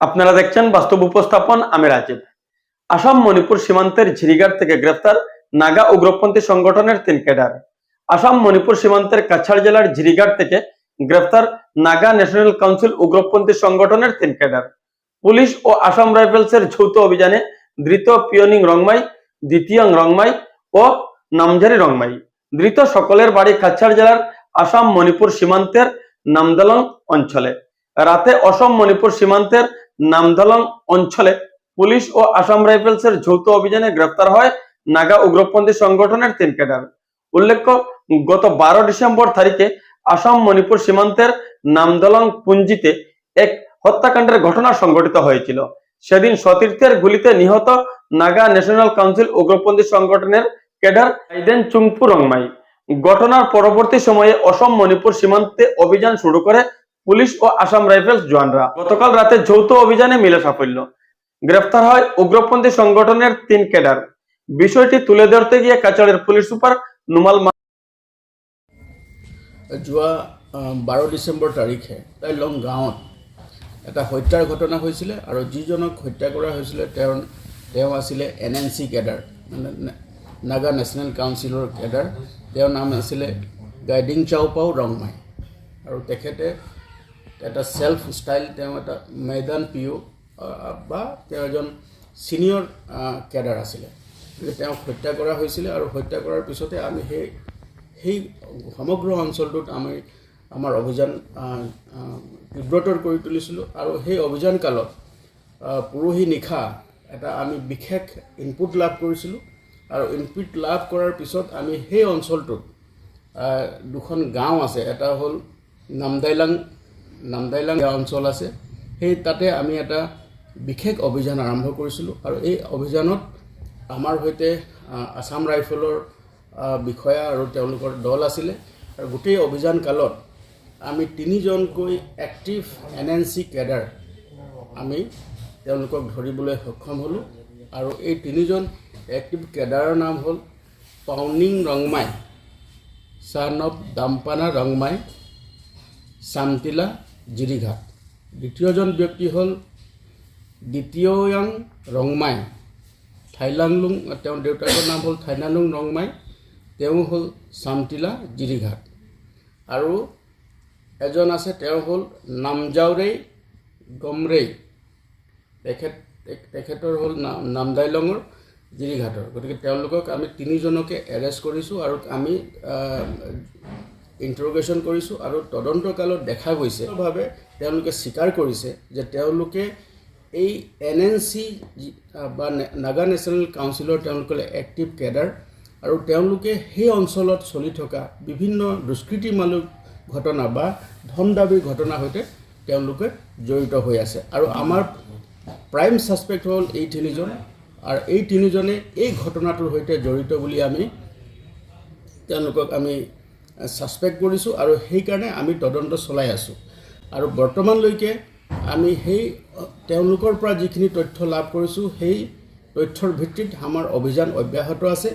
আপনারা দেখছেন বাস্তব উপস্থাপন, আমি রাজীব। আসাম মণিপুর সীমান্তের ঝিরিঘাট থেকে গ্রেফতার নাগা উগ্রপন্থী সংগঠনের তিন ক্যাডার। আসাম মণিপুর সীমান্তের কাছাড় জেলার ঝিরিঘাট থেকে গ্রেফতার নাগা ন্যাশনাল কাউন্সিল উগ্রপন্থী সংগঠনের তিন ক্যাডার। পুলিশ ও আসাম রাইফেলসের যৌথ অভিযানে ধৃত পিয়নিং রংমাই, দ্বিতীয় রংমাই ও নামঝারি রংমাই। ধৃত সকলের বাড়ি কাছাড় জেলার আসাম মণিপুর সীমান্তের নামদালং অঞ্চলে। রাতে অসম মণিপুর সীমান্তের নামদলং অঞ্চলে পুলিশ ও আসাম রাইফেলসের যৌথ অভিযানে গ্রেফতার হয় নাগা উগ্রপন্থী সংগঠনের তিন ক্যাডার। উল্লেখ্য, গত বারো ডিসেম্বর তারিখে আসাম মণিপুর সীমান্তের নামদলং পুঞ্জিতে এক হত্যাকাণ্ডের ঘটনা সংঘটিত হয়েছিল। সেদিন সতীর্থের গুলিতে নিহত নাগা ন্যাশনাল কাউন্সিল উগ্রপন্থী সংগঠনের ক্যাডার আইদেন চুংপু রংমাই। ঘটনার পরবর্তী সময়ে অসম মণিপুর সীমান্তে অভিযান শুরু করে পুলিশ ও আসাম রাইফেলস জওয়ানরা গতকাল রাতে যৌথ অভিযানে মিলে সাফল্য। গ্রেফতার হয় উগ্রপন্থী সংগঠনের তিন ক্যাডার। বিষয়টি তুলে ধরতে গিয়ে কাছাড়ের পুলিশ সুপার নুমাল যোৱা আহ, বাৰ ডিচেম্বৰ তাৰিখে তাইলং গাঁৱত এটা হত্যাৰ ঘটনা হৈছিলে আৰু যিজনক হত্যা তেওঁৰ তেওঁ আছিলে এন এন চি কেডাৰ মানে নাগা নেশ্যনেল কাউন্সিলৰ কেডাৰ নাম আছিলে গাইডিং চাওপাও ৰংমাই। আৰু তেখেতে এটা ছেল্ফ ষ্টাইল তেওঁ এটা মৈদান পি অ' বা তেওঁ এজন ছিনিয়ৰ কেডাৰ আছিলে। তেওঁক হত্যা কৰা হৈছিলে আৰু হত্যা কৰাৰ পিছতে আমি সেই সেই সমগ্ৰ অঞ্চলটোত আমি আমাৰ অভিযান তীব্ৰতৰ কৰি তুলিছিলোঁ আৰু সেই অভিযান কালত পৰহি নিশা এটা আমি বিশেষ ইনপুট লাভ কৰিছিলোঁ আৰু ইনপুট লাভ কৰাৰ পিছত আমি সেই অঞ্চলটোত দুখন গাঁও আছে। এটা হ'ল নামদাইলাং নামদাইলাং অঞ্চল আছে। সেই তাতে আমি এটা বিশেষ অভিযান আৰম্ভ কৰিছিলোঁ আৰু এই অভিযানত আমাৰ সৈতে আছাম ৰাইফলৰ বিষয়া আৰু তেওঁলোকৰ দল আছিলে। আৰু গোটেই অভিযান কালত আমি তিনিজনকৈ active N N C cadre আমি তেওঁলোকক ধৰিবলৈ সক্ষম হ'লোঁ। আৰু এই তিনিজন এক্টিভ কেডাৰৰ নাম হ'ল পাউনিং ৰংমাই ছান অফ দাম্পানা ৰংমাই, চামটিলা জিৰিঘাট দ্বিতীয়জন ব্যক্তি হ'ল দ্বিতীয়য়াং ৰংমাই থাইলাংলুং, তেওঁৰ দেউতাকৰ নাম হ'ল থাইলাংলুং ৰংমাই, তেওঁ হ'ল চামটিলা জিৰিঘাট। আৰু এজন আছে, তেওঁ হ'ল নামজাওৰেই গমৰেই। তেখেত, তেখেতৰ হ'ল নাম নামদাইলঙৰ জিৰিঘাটৰ। গতিকে তেওঁলোকক আমি তিনিজনকে এৰেষ্ট কৰিছোঁ আৰু আমি ইণ্টাৰগেশ্যন কৰিছোঁ আৰু তদন্তকালত দেখা গৈছে ভাৱে তেওঁলোকে স্বীকাৰ কৰিছে যে তেওঁলোকে এই এন এন চি বা নাগা নেশ্যনেল কাউন্সিলৰ তেওঁলোকে এক্টিভ কেডাৰ আৰু তেওঁলোকে সেই অঞ্চলত চলি থকা বিভিন্ন দুষ্কৃতিমূলক ঘটনা বা ধন দাবীৰ ঘটনাৰ সৈতে তেওঁলোকে জড়িত হৈ আছে। আৰু আমাৰ প্ৰাইম ছাছপেক্ট হ'ল এই তিনিজন আৰু এই তিনিজনে এই ঘটনাটোৰ সৈতে জড়িত বুলি আমি তেওঁলোকক আমি ছাছপেক্ট কৰিছোঁ আৰু সেইকাৰণে আমি তদন্ত চলাই আছোঁ। আৰু বৰ্তমানলৈকে আমি সেই, তেওঁলোকৰ পৰা যিখিনি তথ্য লাভ কৰিছোঁ, সেই তথ্যৰ ভিত্তিত আমাৰ অভিযান অব্যাহত আছে।